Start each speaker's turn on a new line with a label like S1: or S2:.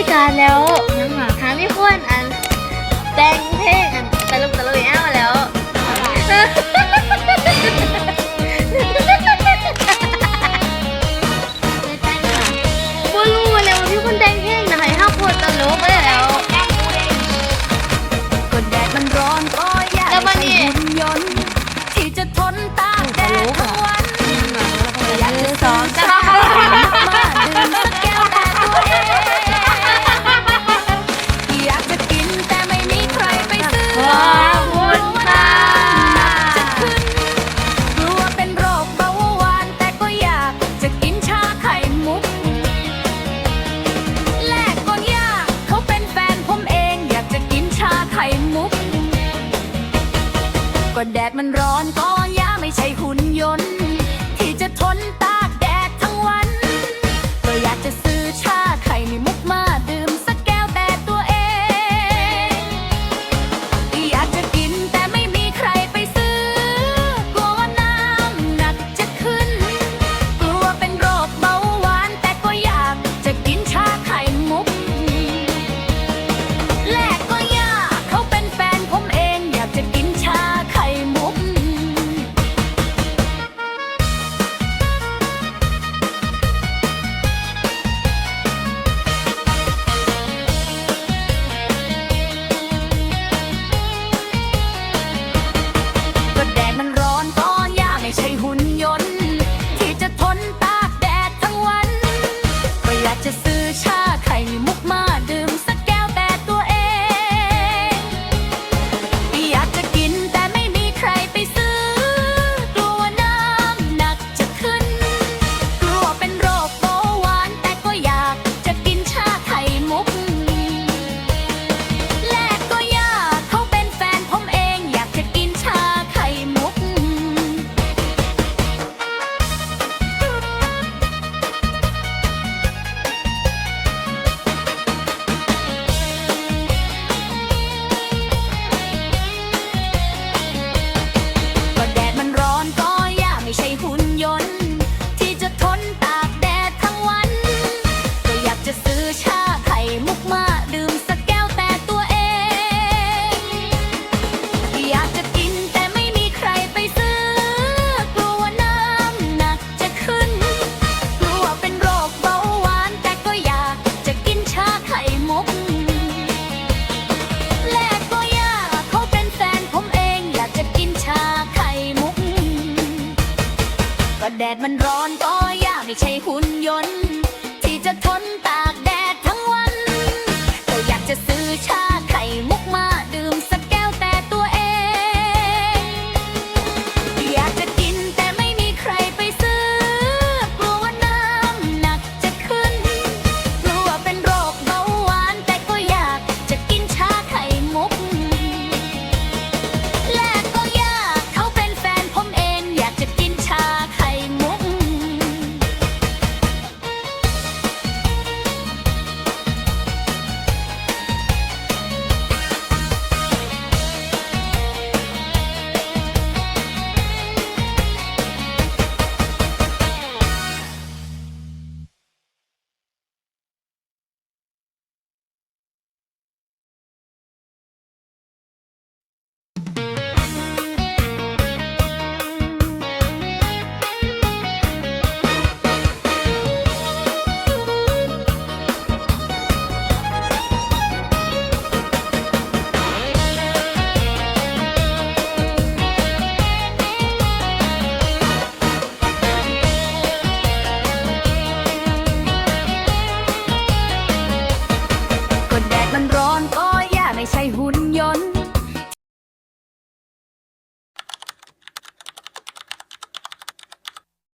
S1: ิการแล้ว
S2: ยังหรอ
S1: หาไม่ควรอันแต่งเพลงอันตลกตลกแอ้วแล้วบ่รู้แล้วว่ามีคนแต่งเพลงนะให้ห้าคนตลก
S3: ไปแล้วก็แดดมันร้อนก็อยากแต่มันนี่ที่จะทนตา ก็แดดมันร้อนก็ยาไม่ใช่หุ่นยนต์ ที่จะทนตากแดดทั้งวัน ก็อยากจะซื้อ してす แดดมันร้อนก็ยากไม่ใช่หุ่นยนต์ sai ruim.